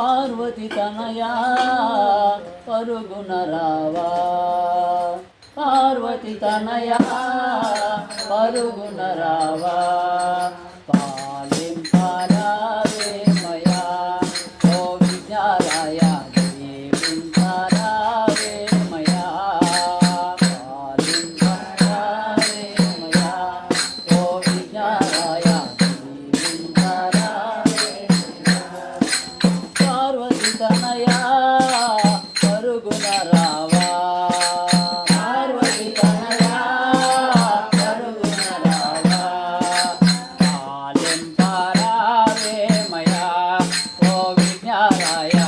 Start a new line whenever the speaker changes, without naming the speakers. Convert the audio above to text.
పార్వతి తనయా పరుగున రావా. పార్వతి తనయా పరుగున రావా. নারায়ণ